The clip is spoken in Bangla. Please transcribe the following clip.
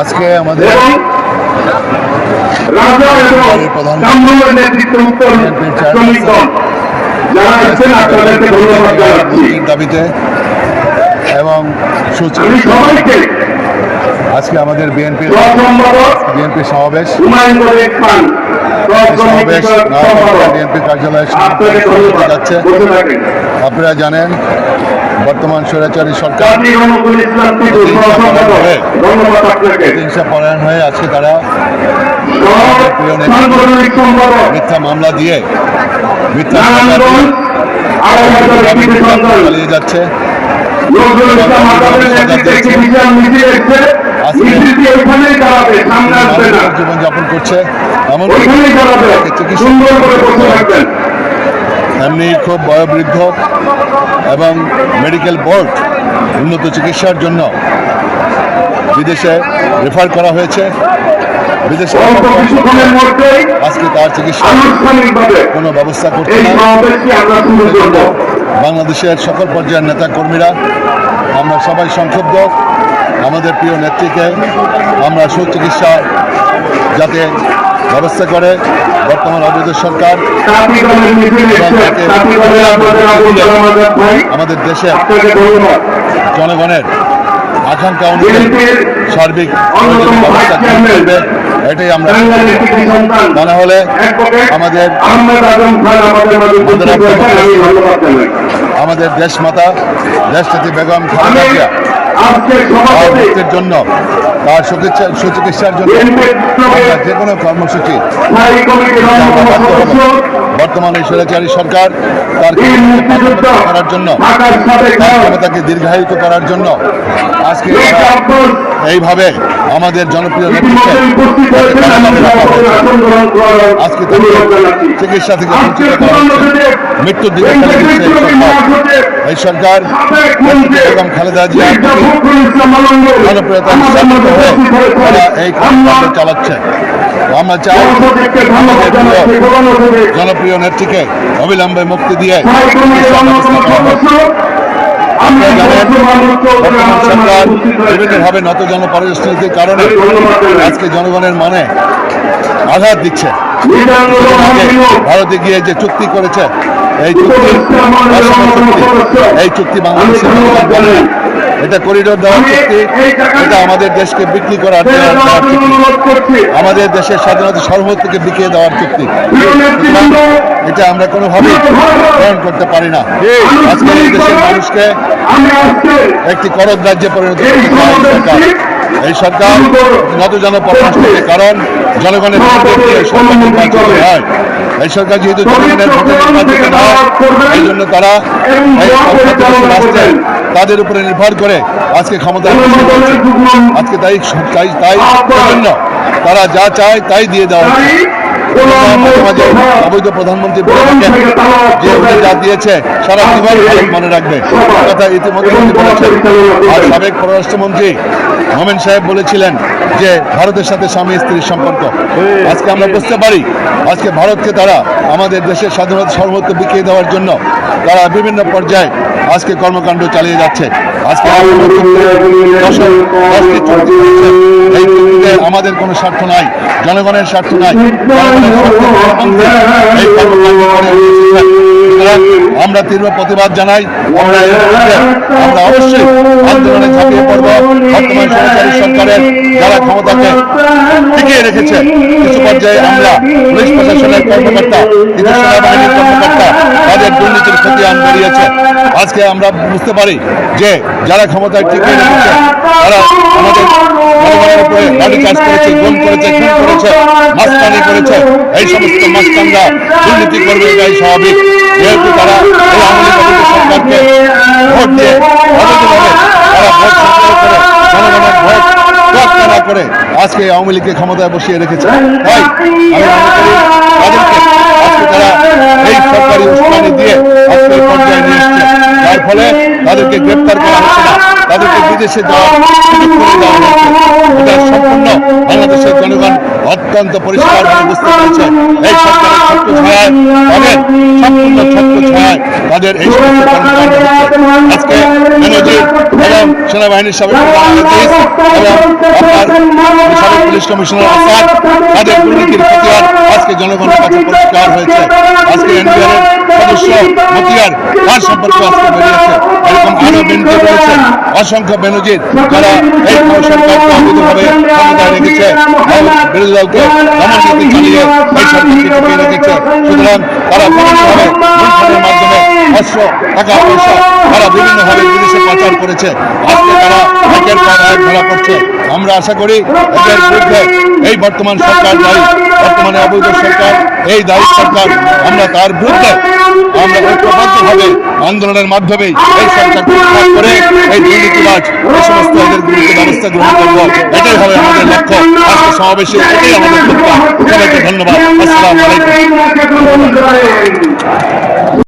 আজকে আমাদের প্রধান দাবিতে এবং আজকে আমাদের বিএনপির বিএনপি সমাবেশ সমাবেশ বিএনপি কার্যালয়ে যাচ্ছে। আপনারা জানেন বর্তমান স্বৈরাচারী সরকার হিংসা পরায়ণ হয়ে আজকে তারা মিথ্যা মামলা দিয়ে মিথ্যা চালিয়ে যাচ্ছে। জীবনযাপন করছে। এমন ওইখানেই এমনি খুব বয়োবৃদ্ধ এবং মেডিকেল বোর্ড উন্নত চিকিৎসার জন্য বিদেশে রেফার করা হয়েছে। বিদেশে আজকে তার চিকিৎসা কোনো ব্যবস্থা করতে বাংলাদেশের সকল পর্যায়ের নেতা কর্মীরা আমরা সবাই সংক্ষুব্ধ। আমাদের প্রিয় নেত্রীকে আমরা সুচিকিৎসা যাতে ব্যবস্থা করে বর্তমান অবৈধ সরকার আমাদের ধন্যবাদ জনগণের আকাঙ্ক্ষা অনুযায়ী সার্বিক ব্যবস্থা করবে এটাই আমরা তা না হলে আমাদের আমাদের দেশ মাতা দেশটাতি বেগম খালেদা জিয়া আজকে তার সভাপতি মুক্তির জন্য তার সুচিকিৎসা সুচিকিৎসার জন্য যে কোনো কর্মসূচি বর্তমান এই স্বৈরাচারী সরকার তার করার জন্য ক্ষমতাকে দীর্ঘায়িত করার জন্য আজকে এইভাবে আমাদের জনপ্রিয় আজকে তাকে চিকিৎসা থেকে বঞ্চিত করা মৃত্যুর দিকে এই সরকার। বেগম খালেদা জিয়া এই চালাচ্ছে। আমরা চাই জনপ্রিয় নেত্রীকে অবিলম্বে মুক্তি দিয়ে সরকার বিভিন্নভাবে নত জনপরিস্থিতির কারণে আমি ধন্যবাদ জানাই। আজকে জনগণের মানে আঘাত দিচ্ছে। ভারতে গিয়ে যে চুক্তি করেছে এই চুক্তি এই চুক্তি বাংলাদেশের। এটা করিডোর দেওয়ার চুক্তি এটা আমাদের দেশকে বিক্রি করার দেওয়ার চুক্তি আমাদের দেশের স্বাধীনতা সার্বভৌমত্বকে বিকিয়ে দেওয়ার চুক্তি। এটা আমরা কোনোভাবেই গ্রহণ করতে পারি না। আজকে এই দেশের মানুষকে একটি করদ রাজ্যে পরিণত সরকার। এই সরকার নত জন পরামর্শের কারণ জনগণের এই সরকার নির্বাচিত হয়। এই সরকার যেহেতু জনগণের ভোটে নির্বাচিত হয় এই জন্য তারা এই তাদের উপরে নির্ভর করে আজকে ক্ষমতা আজকে তাই তাই তাই জন্য তারা যা চায় তাই দিয়ে দেওয়া অবৈধ প্রধানমন্ত্রী যে যা দিয়েছে, সারা জীবন মনে রাখবে। কথা ইতিমধ্যে আর সাবেক পররাষ্ট্রমন্ত্রী মোমেন সাহেব বলেছিলেন যে ভারতের সাথে স্বামী স্ত্রীর সম্পর্ক। আজকে আমরা বুঝতে পারি আজকে ভারতকে তারা আমাদের দেশের স্বাধীনতা সর্বত্র বিকিয়ে দেওয়ার জন্য তারা বিভিন্ন পর্যায়ে আজকে কর্মকাণ্ড চালিয়ে যাচ্ছে। আজকে আমাদের কোনো স্বার্থ নাই জনগণের স্বার্থ নাই। এই কর্মকাণ্ড আমরা তীব্র প্রতিবাদ জানাই। আমরা অবশ্যই আন্দোলনে ঝাঁপিয়ে পড়ব। বর্তমান সরকারি সরকারের যারা ক্ষমতাকে টিকিয়ে রেখেছে, কিছু পর্যায়ে আমরা পুলিশ প্রশাসনের কর্মকর্তা কিছু সেনাবাহিনীর কর্মকর্তা, তাদের দুর্নীতির খতিয়ান বেরিয়েছে। আজকে আমরা বুঝতে পারি যে যারা ক্ষমতায় টিকিয়ে রেখেছে আজকে আওয়ামী লীগকে ক্ষমতায় বসিয়ে রেখেছে। তাই ফলে তাদেরকে গ্রেপ্তার করা হচ্ছে না। তাদেরকে বিদেশে বাংলাদেশের জনগণ অত্যন্ত পরিষ্কারভাবে বুঝতে পেরেছে। এই তাদের এই আজকে সেনাবাহিনীর সাবেক আজকে পরিষ্কার হয়েছে। আজকে তার সম্পর্কে আজকে বেরিয়েছে। এরকম আরও রয়েছে অসংখ্য বেনজির যারা এই সরকারকে অবৈধভাবে ক্ষমতায় রেখেছে। বিরোধী দলকে চালিয়ে এই সরকারকে টিকিয়ে রেখেছে। সুতরাং তারা বিভিন্নভাবে লুণ্ঠনের মাধ্যমে অস্ত্র টাকা পয়সা তারা বিভিন্নভাবে বিদেশে পাচার করেছে। আজকে তারা একের পর এক ধরা পড়ছে। আমরা আশা করি এদের বিরুদ্ধে এই বর্তমান সরকার দায়ী। বর্তমানে অবৈধ সরকার এই দায়ী সরকার আমরা তার বিরুদ্ধে আমরা ঐক্যবদ্ধভাবে আন্দোলনের মাধ্যমে এই সরকারকে উৎখাত করে এই দুর্নীতিবাজ এই সমস্ত এদের বিরুদ্ধে ব্যবস্থা গ্রহণ করব। এটাই হবে আমাদের লক্ষ্য। আজকে সমাবেশে এটাই আমাদের লক্ষ্য। সবাইকে ধন্যবাদ। আসসালামু আলাইকুম আলাইকুম।